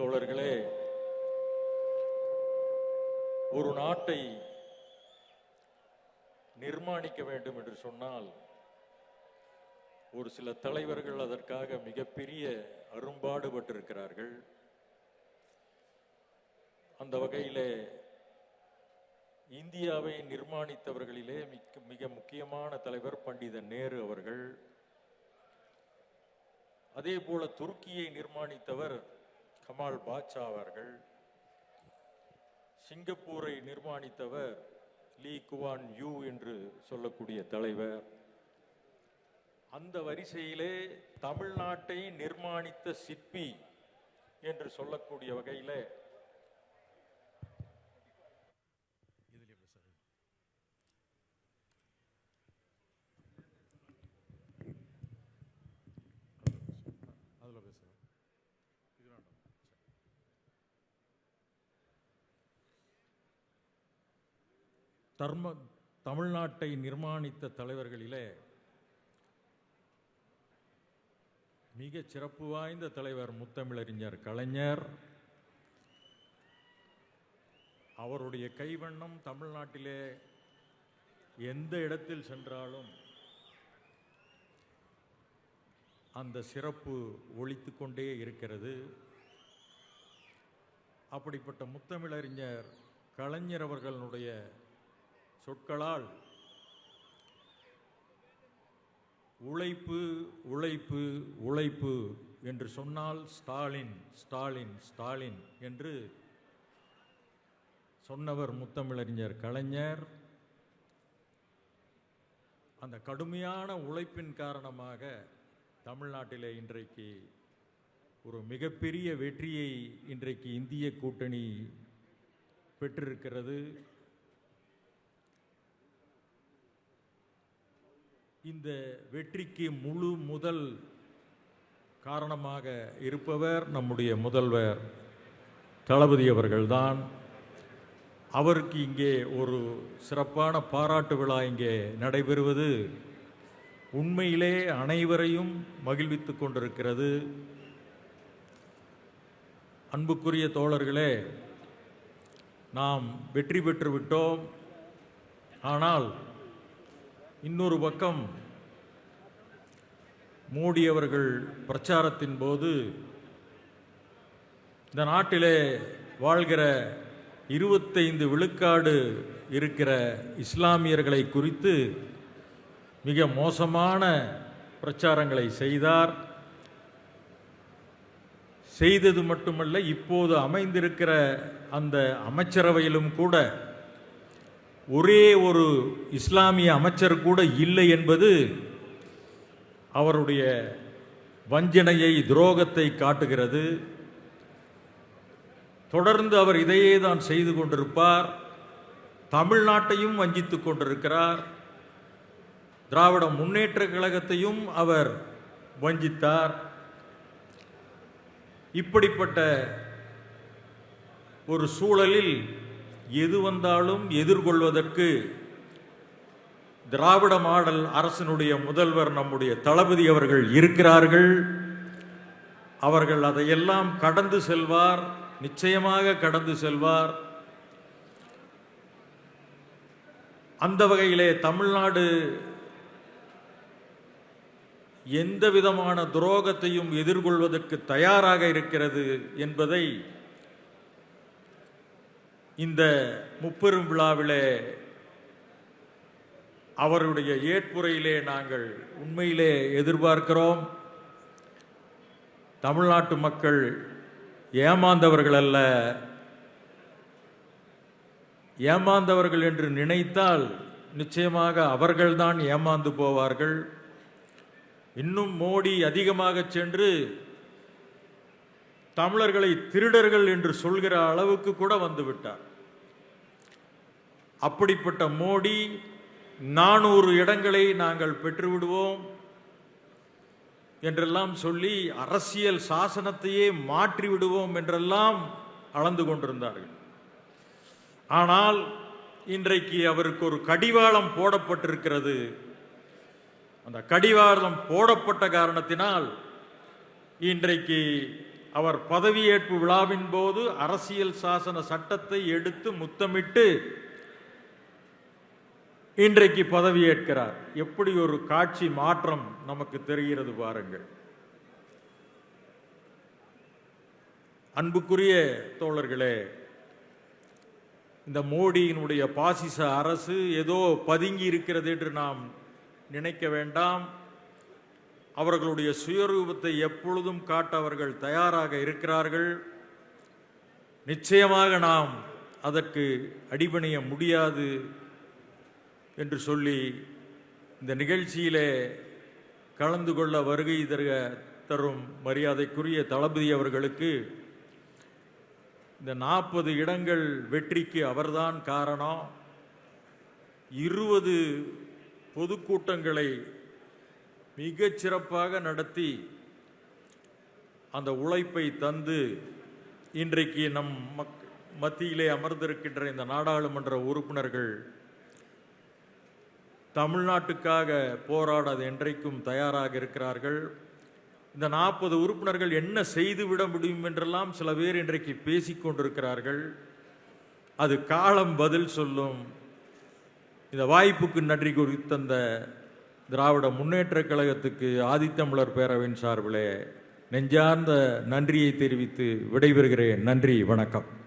தோழர்களே ஒரு நாட்டை நிர்மாணிக்க வேண்டும் என்று சொன்னால் ஒரு சில தலைவர்கள் அதற்காக மிகப்பெரிய அரும்பாடுபட்டிருக்கிறார்கள். அந்த வகையிலே இந்தியாவை நிர்மாணித்தவர்களிலே மிக மிக முக்கியமான தலைவர் பண்டித நேரு அவர்கள். அதே போல துருக்கியை நிர்மாணித்தவர் கமால் பாட்சா அவர்கள் சிங்கப்பூரை நிர்மாணித்தவர் லீ குவான் யூ என்று சொல்லக்கூடிய தலைவர். அந்த வரிசையிலே தமிழ்நாட்டை நிர்மாணித்த சிற்பி என்று சொல்லக்கூடிய வகையில் தர்ம தமிழ்நாட்டை நிர்மாணித்த தலைவர்களிலே மிக சிறப்பு வாய்ந்த தலைவர் முத்தமிழறிஞர் கலைஞர். அவருடைய கைவண்ணம் தமிழ்நாட்டிலே எந்த இடத்தில் சென்றாலும் அந்த சிறப்பு ஒழித்து கொண்டே இருக்கிறது. அப்படிப்பட்ட முத்தமிழறிஞர் கலைஞர் அவர்களுடைய சொற்களால். உழைப்பு உழைப்பு உழைப்பு என்று சொன்னால் ஸ்டாலின் ஸ்டாலின் ஸ்டாலின் என்று சொன்னவர் முத்தமிழறிஞர் கலைஞர். அந்த கடுமையான உழைப்பின் காரணமாக தமிழ்நாட்டிலே இன்றைக்கு ஒரு மிகப்பெரிய வெற்றியை இன்றைக்கு இந்திய கூட்டணி பெற்றிருக்கிறது. இந்த வெற்றிக்கு முழு முதல் காரணமாக இருப்பவர் நம்முடைய முதல்வர் தளபதி அவர்கள்தான். அவருக்கு இங்கே ஒரு சிறப்பான பாராட்டு விழா இங்கே நடைபெறுவது. உண்மையிலே அனைவரையும் மகிழ்வித்து கொண்டிருக்கிறது. அன்புக்குரிய தோழர்களே நாம் வெற்றி பெற்று விட்டோம். ஆனால் இன்னொரு பக்கம் மோடி அவர்கள் பிரச்சாரத்தின் போது இந்த நாட்டிலே வாழ்கிற இருபத்தைந்து விழுக்காடு இருக்கிற இஸ்லாமியர்களை குறித்து மிக மோசமான பிரச்சாரங்களை செய்தார். செய்தது மட்டுமல்ல இப்போது அமைந்திருக்கிற அந்த அமைச்சரவையிலும் கூட ஒரே ஒரு இஸ்லாமிய அமைச்சர் கூட இல்லை என்பது அவருடைய வஞ்சனையை துரோகத்தை காட்டுகிறது. தொடர்ந்து அவர் இதையே தான் செய்து கொண்டிருப்பார். தமிழ்நாட்டையும் வஞ்சித்து கொண்டிருக்கிறார். திராவிட முன்னேற்ற கழகத்தையும் அவர் வஞ்சித்தார். இப்படிப்பட்ட ஒரு சூழலில் எது வந்தாலும் எதிர்கொள்வதற்கு திராவிட மாடல் அரசினுடைய முதல்வர் நம்முடைய தளபதி அவர்கள் இருக்கிறார்கள். அவர்கள் அதையெல்லாம் கடந்து செல்வார் நிச்சயமாக கடந்து செல்வார். அந்த வகையிலே தமிழ்நாடு எந்த விதமான துரோகத்தையும் எதிர்கொள்வதற்கு தயாராக இருக்கிறது என்பதை இந்த முப்பெரும் விழாவிலே அவருடைய ஏற்புரையிலே நாங்கள் உண்மையிலே எதிர்பார்க்கிறோம். தமிழ்நாட்டு மக்கள் ஏமாந்தவர்கள் அல்ல. ஏமாந்தவர்கள் என்று நினைத்தால் நிச்சயமாக அவர்கள்தான் ஏமாந்து போவார்கள். இன்னும் மோடி அதிகமாக சென்று தமிழர்களை திருடர்கள் என்று சொல்கிற அளவுக்கு கூட வந்துவிட்டார் அப்படிப்பட்ட மோடி நானூறு இடங்களை நாங்கள் பெற்றுவிடுவோம் என்றெல்லாம் சொல்லி அரசியல் சாசனத்தையே மாற்றி விடுவோம் என்றெல்லாம் அளந்து கொண்டிருந்தார்கள். ஆனால் இன்றைக்கு அவருக்கு ஒரு கடிவாளம் போடப்பட்டிருக்கிறது. அந்த கடிவாளம் போடப்பட்ட காரணத்தினால் இன்றைக்கு அவர் பதவியேற்பு விழாவின் போது அரசியல் சாசன சட்டத்தை எடுத்து முத்தமிட்டு இன்றைக்கு பதவியேற்கிறார் எப்படி ஒரு காட்சி மாற்றம் நமக்கு தெரிகிறது பாருங்கள். அன்புக்குரிய தோழர்களே இந்த மோடியினுடைய பாசிச அரசு ஏதோ பதுங்கி இருக்கிறது என்று நாம் நினைக்க வேண்டாம். அவர்களுடைய சுயரூபத்தை எப்பொழுதும் காட்ட அவர்கள் தயாராக இருக்கிறார்கள். நிச்சயமாக நாம் அதற்கு அடிபணிய முடியாது. என்று சொல்லி இந்த நிகழ்ச்சியிலே கலந்து கொள்ள வருகை தருக தரும் மரியாதைக்குரிய தளபதி அவர்களுக்கு இந்த நாற்பது இடங்கள் வெற்றிக்கு அவர்தான் காரணம். இருபது பொதுக்கூட்டங்களை மிகச் சிறப்பாக நடத்தி அந்த உழைப்பை தந்து இன்றைக்கு நம் மக் மத்தியிலே அமர்ந்திருக்கின்ற இந்த நாடாளுமன்ற உறுப்பினர்கள் தமிழ்நாட்டுக்காக போராடாது என்றைக்கும் தயாராக இருக்கிறார்கள். இந்த நாற்பது உறுப்பினர்கள் என்ன செய்துவிட முடியும் என்றெல்லாம் சில பேர் இன்றைக்கு பேசிக்கொண்டிருக்கிறார்கள் அது காலம் பதில் சொல்லும். இந்த வாய்ப்புக்கு நன்றி குறித்தந்த திராவிட முன்னேற்ற கழகத்துக்கு ஆதித்தமிழர் பேரவையின் சார்பிலே நெஞ்சார்ந்த நன்றியை தெரிவித்து விடைபெறுகிறேன். நன்றி வணக்கம்.